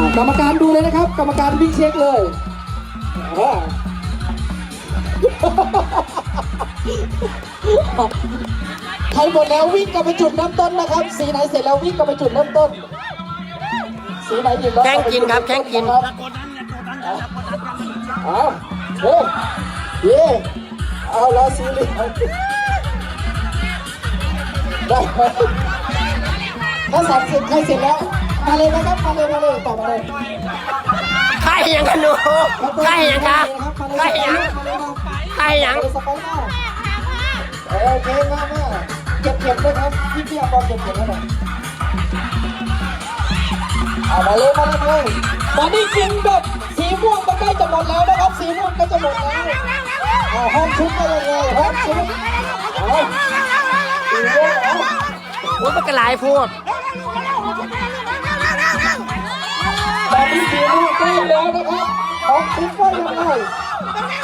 ากรรมการดูเลยนะครับ กรรมการวิ่งเช็คเลยอ่าใครหมดแล้ววิ่งกลับไปจุดเริ่มต้นนะครับ สีไหนเสร็จแล้ววิ่งกลับไปจุดเริ่มต้น สีไหนหยิบแล้วแข่งกินครับแข่งกิน ครับเอาเฮ้ยเย่เอาแล้วสีเหลืองได้ไหมถ้าสับเสร็จใครเสร็จแล้ว มาเลยนะครับมาเลยมาเลยต่อมาเลยใครยังกันหนูใครยังครับใครยังใครยังสไปหน้าโอเคมามาเก็บเก็บด้วยครับพี่พี่เอาบอลเก็บเก็บให้หน่อยเอามาเลยมาเลยมาเลยตอนนี้กินแบบสีม่วงก็ใกล้จะหมดแล้วนะครับสีม่วงใกล้จะหมดแล้วเอาห้องชุดก็ยังไงห้องชุดเอาสีม่วงเอาโอ้ยมันก็หลายพูด ตอนนี้สีม่วงใกล้แล้วนะครับห้องชุดก็ยังไง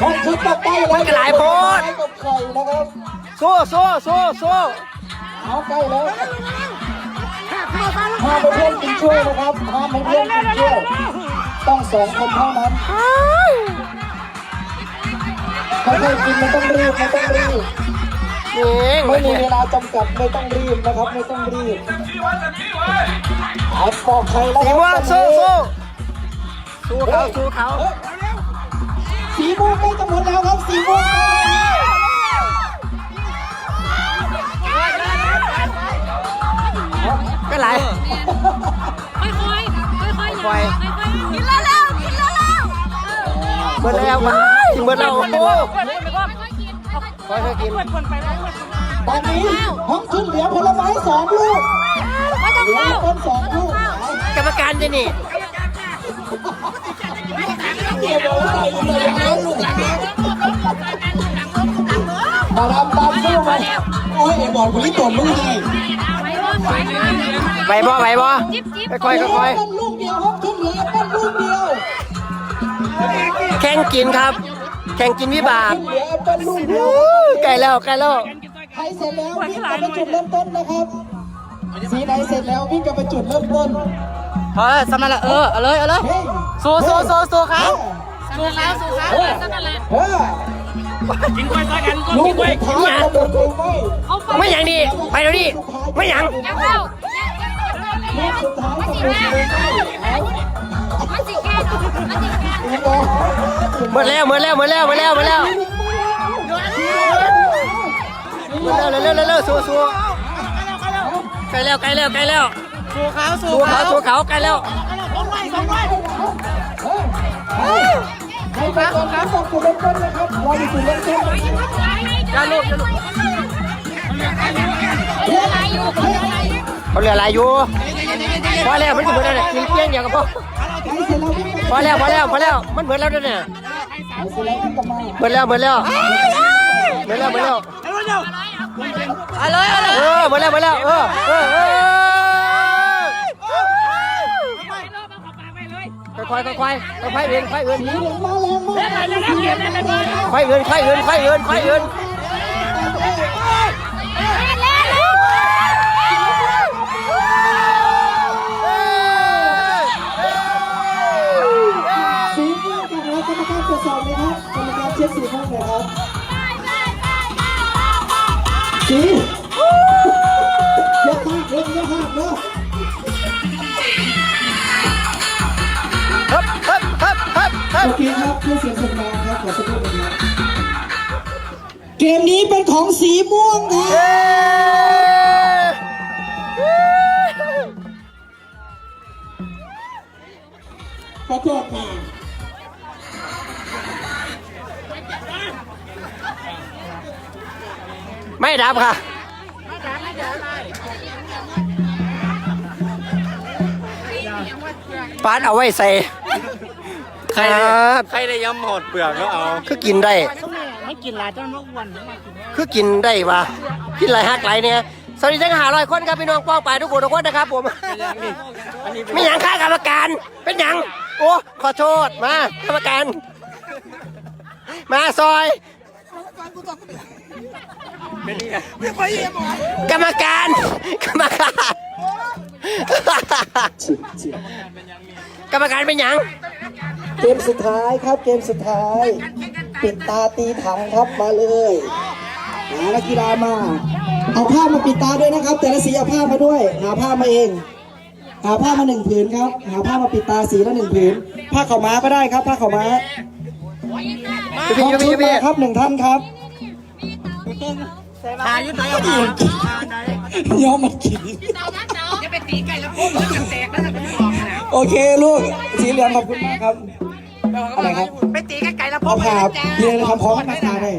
ห้องชุดก็ใกล้แล้วกับไข่นะครับสู้สู้สู้สู้เอาใกล้แล้วห้ามให้เพื่อนกินช่วยนะครับห้ามให้เพื่อนกินช่วยต้องสองคนเท่านั้นค่อยๆกินไม่ต้องรีบไม่ต้องรีบนี่ไม่มีเวลาจำกัดไม่ต้องรีบนะครับไม่ต้องรีบเอาปอกไข่แล้วสีครับม่วงตอนสู้นี้สู้ สู้เขาสู้เขาสีม่วงใกล้จะหมดแล้วครับสีม่วงใกล้แล้วก็หลค่อยๆค่อยๆค่อยค่อยกินแล้วแล้วกินแล้วแล้วเบิดแล้วมาเบิดแล้วโอ้ค่อยๆกินค่อยกินตอนนี้ห้องชุดเหลือผลไม้สองลูกไม่ต้องเลือเข้าต้นสองลูกกรรมการจะนี่ มาทำตามสู้มาโอ้ยไอ้บอกคนที่ตนมึงให้ไหวบ่ไหวบ่จิ๊บจิ๊บค่อยค่อยต้นลูกเดียวห้องชุดเหลือต้นลูกเดียว แข่งกินครับ แข่งกินวิบากป้นลูกเดียวใกล้แล้วใกล้แล้วใครเสร็จแล้ววิ่งกลับไปจุดเริ่มต้นนะครับสีไหนเสร็จแล้ววิ่งกลับไปจุดเริ่มต้น พอสำนักละเออเอาเลยเอาเลยเฮ้ยสู้สู้สู้สู้เขาสู้แล้วสู้แล้วเฮ้ยนั่นแหละเฮ้ยกินกล้วยซอยกันลูกสุดท้ายจะหมดหรือไม่เขาไปไม่อย่างดีไปเดี๋ยวนี้ไม่อย่างยังเข้าลูกสุดท้ายจะหมดหรือไม่เอามันสิแค่มันสิแค่อีกแล้วหมดแล้วหมดแล้วหมดแล้วหมดแล้วหมดแล้วหมดแล้วเร็วเร็วเร็วเร็วสู้สู้ใกล้แล้วใกล้แล้วใกล้แล้ว สู้เขาสู้เขาสู้เขาใกล้แล้วเฮ้ยใครไปก่อนนะบอกจุดเริ่มต้นนะครับรออยู่จุดเริ่มต้นอย่าลูกอย่าลูกเฮ้ยเฮ้ยเขาเหลืออะไรอยู่พอแล้วมันจะหมดแล้วเนี่ยกินเพี้ยงเดียวก็พอใครเสร็จแล้ววิ่งกลับพอแล้วพอแล้วพอแล้วมันหมดแล้วด้วยเนี่ยใครเสร็จแล้ววิ่งกลับมาหมดแล้วหมดแล้วหมดแล้วหมดแล้วเอาเลยเอาเลยเออหมดแล้วหมดแล้วเออเออเออ ค่อยๆค่อยๆค่อยๆเอื่นค่อยๆเอื่นสีเหลืองมาแรงมากสีเหลืองมาแรงมากค่อยๆเอื่นค่อยๆเอื่นค่อยๆเอื่นค่อยๆเอื่น ของสีม่วงครับเย้ขอโทษค่ะไม่ดับค่ะปาดเอาไว้ใส่ใครคได้รับ ใครได้ยำหดเปลือกก็เอา คือกินได้ไม่กินหลายจนว่าอ้วน คือกินได้ปะกินหลายหักหลายเนี่ยสวัสดีทั้งหาร้อยคนครับพี่น้องป้องไปทุกคนทุกคนนะครับผมไม่หยังค่ากรรมการเป็นหยังโอ้ขอโทษมากรรมการ มาซอยกรรมการกรรมการกรรมการเป็นหยังเกมสุดท้ายครับเกมสุดท้าย ปิดตาตีถังครับมาเลย หานักกีฬามา เอาผ้ามาปิดตาด้วยนะครับ แต่ละสีเอาผ้ามาด้วย หาผ้ามาเอง หาผ้ามาหนึ่งผืนครับ หาผ้ามาปิดตาสีละหนึ่งผืน ผ้าขาวม้าก็ได้ครับ ผ้าขาวม้ายูพี่ยูพี่ยูพี่ครับหนึ่งท่านครับหายุ่งไหนเอามายอมมันกินจะไปตีไก่แล้วพุ่งจะแตกแล้วจะเป็นฟองนะโอเคลูกสีเหลืองขอบคุณมากครับอะไรครับไปตีไก่แล้วเอาพุ่งผ่าพี่เลยทำพร้อมกันมาตาได้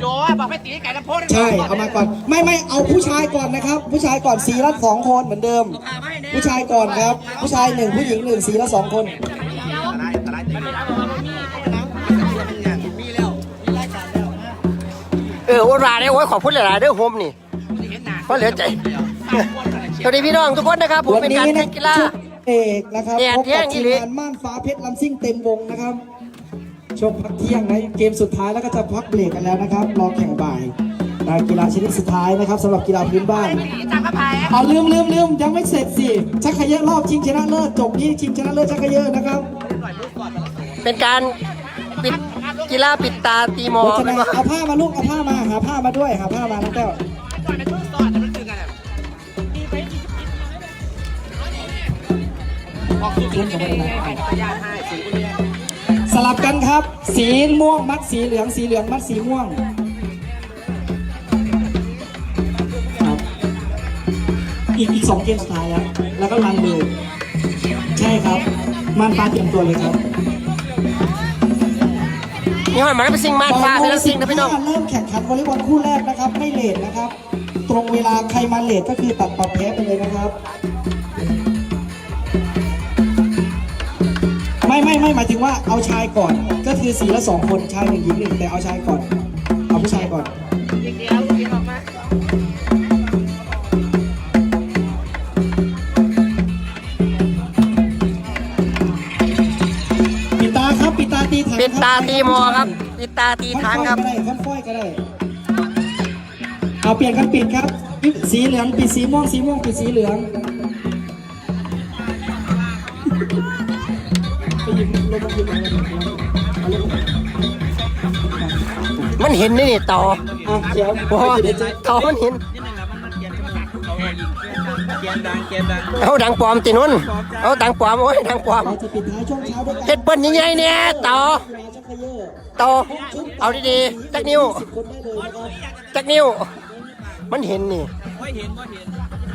โจ้บอกไปตีไก่แล้วพุ่งใช่ เอามาก่อน ไม่ไม่เอาผู้ชายก่อนนะครับ ผู้ชายก่อนสีละสองคนเหมือนเดิม ผู้ชายก่อนครับ ผู้ชายหนึ่งผู้หญิงหนึ่งสีละสองคนเออโอ้ราได้โอ้ยขอบคุณหลายๆเด้อโฮมนี่เพราะเหลือใจสวัสดีพี่น้องทุกคนนะครับผมวันเป็นนี้การนะแข่งกีฬาชุดเอกนะครับแดดพบแห้กับงอีทีมหลีงานม่านฟ้าเพชรลำซิ่งเต็มวงนะครับ ช่วงพักเที่ยงนะเกมสุดท้ายแล้วก็จะพักเบรกกันแล้วนะครับรอแข่งบ่ายนะกีฬาชนิดสุดท้ายนะครับสำหรับกีฬาพื้นบ้านจังกระพายเอาลืมลืมลืมยังไม่เสร็จสิชักขยะรอบชิงชนะเลิศจบนี้ชิงชนะเลิศชักขยะนะครับ เป็นการปิดกีฬาปิดตาตีหมอโฆษณาเอาผ้ามาลูกเอาผ้ามาหาผ้ามาด้วยหาผ้ามาน้องแก้วส ลับกันครับ สีม่วงมัดสีเหลืองสีเหลืองมัดสีม่วงครับอีกอีกสองเกมสุดท้ายแล้วแล้วก็รันเลยใช่ครับม่านฟ้าเตรียมตัวเลยครับนี่ว่ามันเป็นสิ่งมากฟ้าเป็นสิ่งนะพี่น้องเริ่มแข่งขันวอลเลย์บอลคู่แรกนะครับ ไม่เลทนะครับ ตรงเวลาใครมาเลทก็คือตัดปรับแพ้ไปเลยนะครับ ไม่ไม่ไม่หมายถึงว่าเอาชายก่อน ก็คือสีละสองคนชายหนึ่งหญิงหนึ่งแต่เอาชายก่อน เอาผู้ชายก่อนเดียวกินออกมาปิดตาครับปิดตาตีถังปิดตาตีหมอครับ ปิดตาตีทางครับค่อยๆก็ได้ค่อยๆก็ได้เอาเปลี่ยนกันปิดครับ สีเหลืองปิดสีม่วงสีม่วงปิดสีเหลือง มันเห็นนี่นี่ต่ออะเขียวโอ้ต่อมันเห็นเกียนดังเกียนดังเอาดังปลอมตินุ่นเอาดังปลอมโอ้ยดังปลอมเราจะปิดท้ายช่วงเช้าด้วยกันเฮ็ดเปิ้นยังไงเนี่ยต่อกีฬาชักเขย่อต่อเอาดีๆจักนิ้วสิบคนได้เลยนะครับจักนิ้ว มันเห็นนี่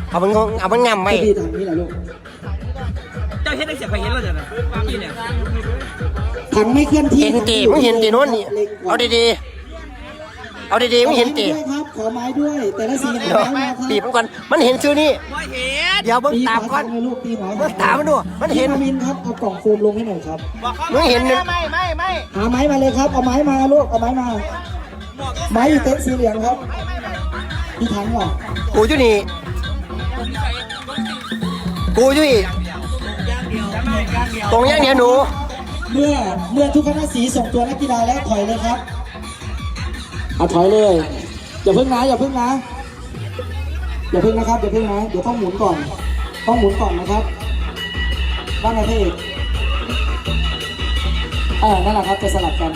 เอามันงงเอามันงำไว้จะดีทางนี้แหละลูก เฮ็ดได้เสียงไปเห็นแล้วจ้ะนะนี่เนี่ยถังไม่เคลื่อนที่เห็นตีมึงเห็นตีโน่นนี่เอาดีๆเอาดีๆมึงเห็นตีด้วยครับขอไม้ด้วยแต่ละสีหาเดี๋ยวไม้มาครับบีบมันก่อนมันเห็นชื่อนี่ไม่เห็นเดี๋ยวมึงตีตามก่อนเลยลูกตีหัวมึงตามมันดูมันเห็นมินครับเอากล่องโฟมลงให้หน่อยครับมึงเห็นไม่ไม่ไม่หาไม้มาเลยครับเอาไม้มาลูกเอาไม้มาไม้อยู่เต็นท์สีเหลืองครับมีถังเหรอกูอยู่นี่กูอยู่อีก ตรงอย่างเดียวหนู เมื่อเมื่อทุกคณะสีส่งตัวนักกีฬาแล้วถอยเลยครับเอาถอยเลย อย่าเพิ่งนะอย่าเพิ่งนะ อย่าเพิ่งนะครับอย่าเพิ่งนะเดี๋ยวต้องหมุนก่อน ต้องหมุนก่อนนะครับว่าไงพี่เอกเออนั่นแหละครับจะสลับกัน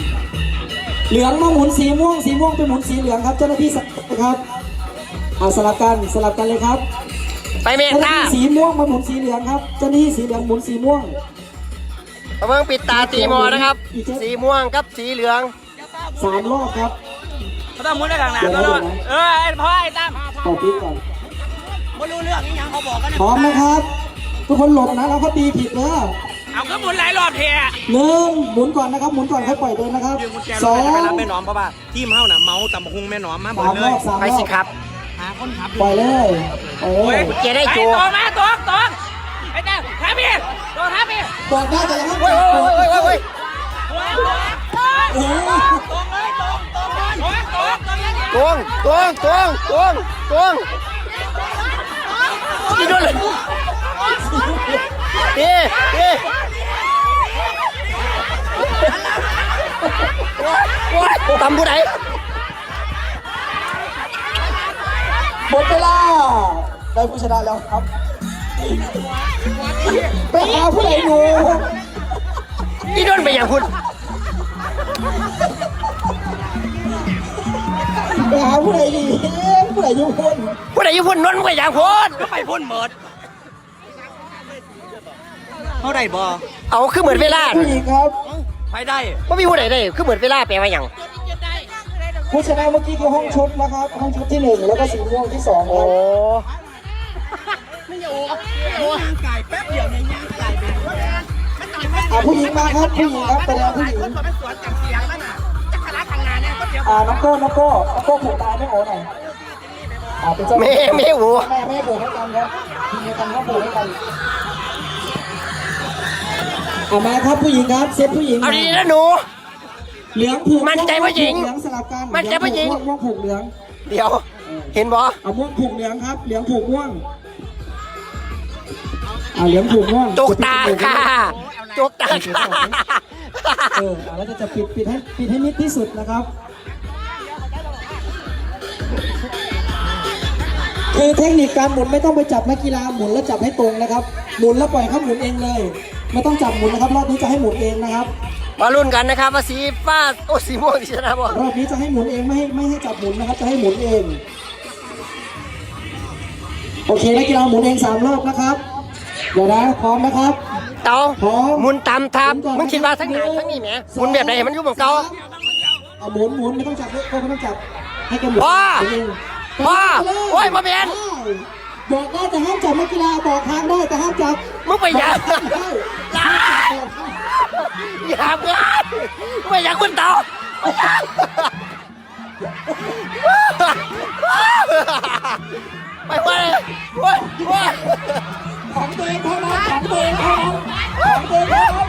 เหลืองมาหมุนสีม่วงสีม่วงไปหมุนสีเหลืองครับเจ้าหน้าที่สลับครับอ่าสลับกันสลับกันเลยครับ ไปเมตเจ้าหน้าตาที่สีม่วงมาหมุนสีเหลืองครับเจ้าหน้าที่สีเหลืองหมุนสีม่วงเอาเพิ่งปิดตาตีหมอนะครับ สีม่วงกับสีเหลืองสามรอบครับเขาต้องมุดได้ทางไหนตลอดเออไอ้พ่อไอ้ตั้มต่อปีก่อนไม่รู้เรื่องอีหยังเขาบอกกันพร้อมนะครับ ทุกคนหลบนะแล้วก็ตีผิดแล้วเอาก็มุดหลายรอบเทะหนึ่งหมุนก่อนนะครับหมุนก่อนค่อยปล่อยเดินนะครับสองไปรับแม่น้อมเพราะว่าทีมเฮาน่ะเมาตำบักหุงแม่น้อมมาหมสาดมเลรอยบสามไปรอสิบครับ หาคนขับปล่อยเลยปล่อยเลยเจได้จูตัวมาตัวตัวไอ้ตั้มทับพี่ตัวทับพี่บอกได้แต่ยังไม่โอ้ยโอ้ยโอ้ยโอ้ยโอ้ยโอ้โหตรงเลยตรงตรงเลยตรงตรงตรงอย่างเงี้ยตวงตวงตวงตวงตวงกินด้วยเลยเอ๊ะเอ๊ะโอ้ยตำผู้ใด หมดเวลาได้ผู้ชนะแล้วครับไปหาผู้ใดอยู่อีโดนไปอย่างคุณไปหาผู้ใดดีผู้ใดอยู่คนผู้ใดอยู่พุ่นนนไปอย่างพุ่นไปพ่นเมิดเขาได้บ่เอาคือเหมือนเวลาผู้หญิงครับ ไปได้ว่ามีผู้ใดได้คือเหมือนเวลาแปลว่าอย่าง ผู้ชนะเมื่อกี้คือห้องชุดนะครับ ห้องชุดที่หนึ่งแล้วก็สีม่วงที่สองคโอ้รับไก่แป๊บเดียวในย่างไก่ไปมันต่อยไม่อ่าผู้หญิงมาครับผู้หญิงครับไปแล้วผู้หญิงคนบอกเป็นสวนกับเสียงมันอะจะขนาดทางงานเนี่ยก็เดี๋ยวอ่าน้องโก้น้องโก้น้องโก้ผูกตาไม่โอ้หน่อยอ่าเป็นเจ้าแม่แม่หูแม่แม่ผูกให้กันครับทีมเดียวกันครับผูกให้กันเอามาครับผู้หญิงครับเซตผู้หญิงเอาดีๆนะหนู เหลืองผูกมั่นใจผู้หญิงเหลืองสลับกันมั่นใจผู้หญิงม่วม่วงผูกเหลืองเดี๋ยว เห็นบ่เอาม่วงผูกเหลืองครับ เหลืองผูกม่วงอ่าเหลืองผูกม่วงจกตาค่ะจกตาค่ะเอออ่าแล้วจะจะปิดปิดให้ปิดให้มิดที่สุดนะครับ คือเทคนิคการหมุนไม่ต้องไปจับนักกีฬาหมุนแล้วจับให้ตรงนะครับ หมุนแล้วปล่อยเขาหมุนเองเลย ไม่ต้องจับหมุนนะครับ รอบนี้จะให้หมุนเองนะครับ มาลุ้นกันนะครับว่าสีฟ้าโอ้สีม่วงที่ชนะบ่รอบนี้จะให้หมุนเองไม่ให้ไม่ให้จับหมุนนะครับ จะให้หมุนเอง โอเคนักกีฬาหมุนเองสามรอบนะครับเดี๋ยวนะพร้อมนะครับ เตาพร้อมหมุนตามทับหก่อนมึงคิดว่าทั้งไหนทั้งนี้แหมหมุนแบบไหนให้มันอยู่บนเก่าเอาหมุนหมุนไม่ต้องจับก็ไม่ต้องจับให้แกหมุนพ่อหมุนเองพ่อไปเลยโอ้ยมาเบียนบอกได้แต่ห้ามจับนักกีฬาบอกทางได้แต่ห้ามจับมึงไปอยากได้ อย่ากเกินไม่อยากคุณเตาไปไปไปไปของตัวเองเท่านั้นของตัวเองเท่านั้นของตัวเองเท่านั้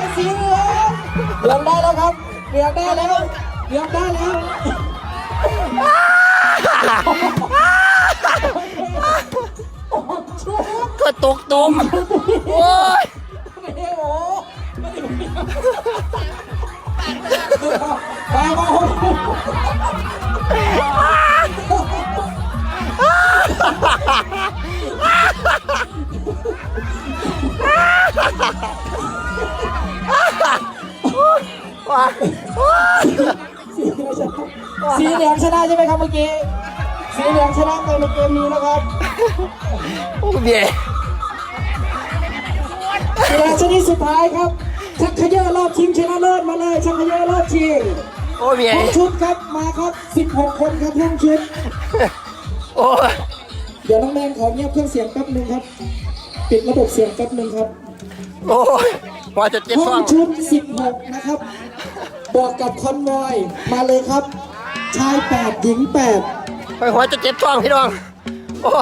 นสีเหลืองเหลืองได้แล้วครับเหลืองได้แล้วเหลืองได้แล้วก็ตกตุ่มโอ้ย ไปมาสีเหลืองชนะใช่ไหมครับเมื่อกี้ สีเหลืองชนะในเกมนี้นะครับโอ้เบียกีฬาชนิดสุดท้ายครับ ชักเขย่อรอบชิงชนะเลิศมาเลยชักเขย่อรอบชิงโอ้เบียห้องชุดครับมาครับ 16 คนครับห้องชุด โอ้ยเดี๋ยวน้องแมนขอเงียบเครื่องเสียงแป๊บหนึ่งครับ ปิดระบบเสียงแป๊บหนึ่งครับ โอ้ยหัวจะเจ็บห้ท้อองงชุด 16 นะครับ บอกกับคอนวอยมาเลยครับ ชาย 8 หญิง8ไปหัวจะเจ็บท้องพี่น้อง โอ้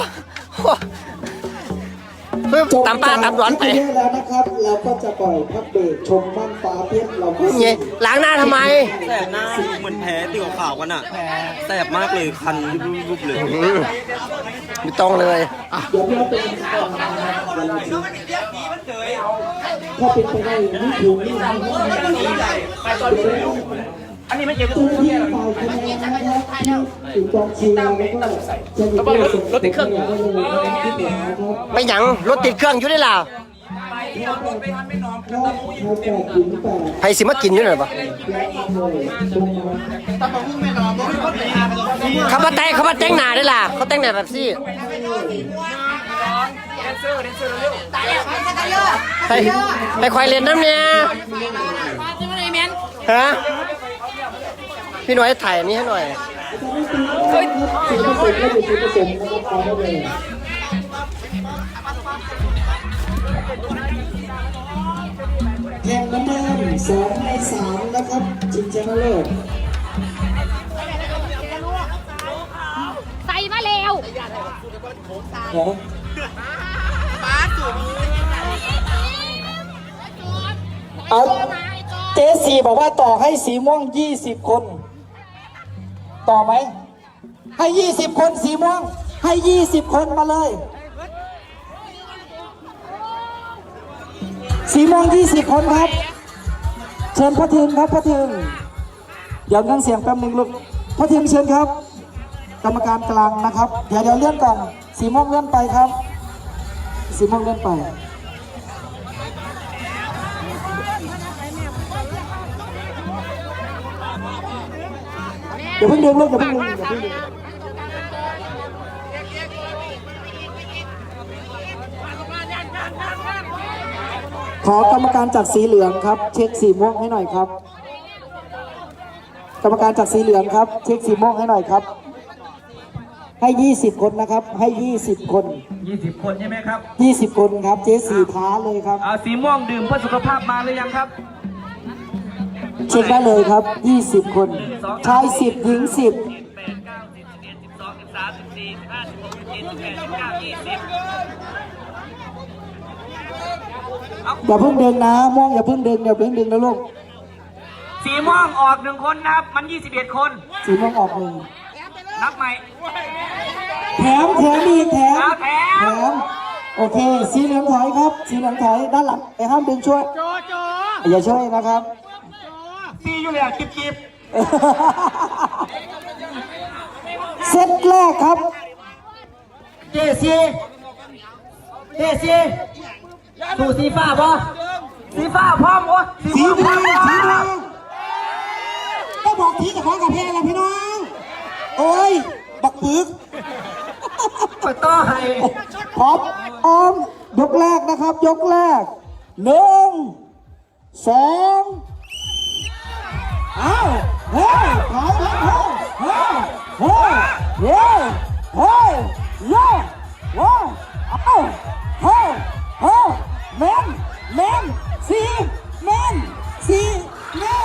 โอ้เพิ่มจบตามป้าตามร้อนไปชักเขย่อแล้วนะครับเราก็จะปล่อยพักเบรกชมบ้านฟ้าเพชรเราก็ไงล้างหน้าทำไมแสบหน้าเหมือนแพ้ติวขาวกันอะแสบมากเลยคันยุบๆเลยอืมไม่ต้องเลยเดี๋ยวพี่เอาเป็นก่อนนะครับเดี๋ยวเราดูถ้าเป็นไปได้นี่ถูกนี่นะอันนี้ไม่เกี่ยวกับตัวที่ฝ่ายคะแนนนะครับที่ถึงกองเชียร์แล้วก็จะมีตัวส่งรถติดเครื่องอยู่ได้เลยนะครับที่เหยังรถติดเครื่องอยู่ได้ล่ะรอบชายแปสิมากินอยู่น่ะปะและหน่วยตรงนั้นเขามาแต่งเขามาแต่งหน้าได้ล่ะ เขาแต่งหน้าแบบซี่ไปไปควายเรียนน้ำเนี่ยฮะ พี่หน่อยถ่ายอันนี้ให้หน่อยสีผสมและอยู่สีผสมนะครับเอาได้เลยแข่งเหมือนเดิมสองในสามนะครับชิงชนะเลิศใส่มาแล้วเหรอเอาเจสีบอกว่าต่อให้สีม่วง 20 คน ต่อไหม ให้ 20 คนสีม่วง ให้ 20 คนมาเลย สีม่วง 20 คนครับ เชิญพ่อทึงครับพ่อทึงเดี๋ยวนั่งเสียงแป๊บหนึงลูกพ่อทึงเชิญครับ กรรมการกลางนะครับ เดี๋ยวเดี๋ยวเลื่อนก่อนสีม่วงเลื่อนไปครับ สีม่วงเลื่อนไป เดี๋ยวเพิ่งดึงลูกเดี๋ยวเพิ่งดึงเดี๋ยวเพิ่งดึงขอกรรมการจากสีเหลืองครับ เช็คสีม่วงให้หน่อยครับ กรรมการจากสีเหลืองครับ เช็คสีม่วงให้หน่อยครับ ให้ 20 คนนะครับ ให้ 20 คน 20 คนใช่ไหมครับ 20 คนครับ เจ๊สีท้าเลยครับ เอาสีม่วงดื่มเพื่อสุขภาพมาหรือยังครับ เช็คได้เลยครับ 20 คน ชาย 10 หญิง 10 8 9 10 11 12 13 14 15 16 17 18 19อย่าเพิ่งดึงนะม่วงอย่าเพิ่งดึงอย่าเพิ่งดึงนะลูก20สีม่วงออกหนึ่งคนนะครับ มัน21คน สีม่วงออกหนึ่งนับใหม่ แถมแถมอีกแถมเอาแถมแถม โอเค สีเหลืองถอยครับ สีเหลืองถอยด้านหลังไอ้ห้ามดึงช่วยโจโจอย่าช่วยนะครับ ซีอยู่เลยคิบคิบเซตแรกครับ เจซีเจซีสู่สีฟ้าบ่สีฟ้าพร้อมวะสีแดงสีแดงก็บอกทีกับพ่อกับแพ้แล้วพี่น้อง โอ้ย บักปึกไปต่อให้พร้อมออม ยกแรกนะครับ ยกแรกหนึ่งสอง เอ้าโอ้ยขอมาโอ้โอ้โอ้โอ้โอ้โอ้โอ้เอ้าโอ้โอ้เล่นเล่นสีเล่นสีเล่น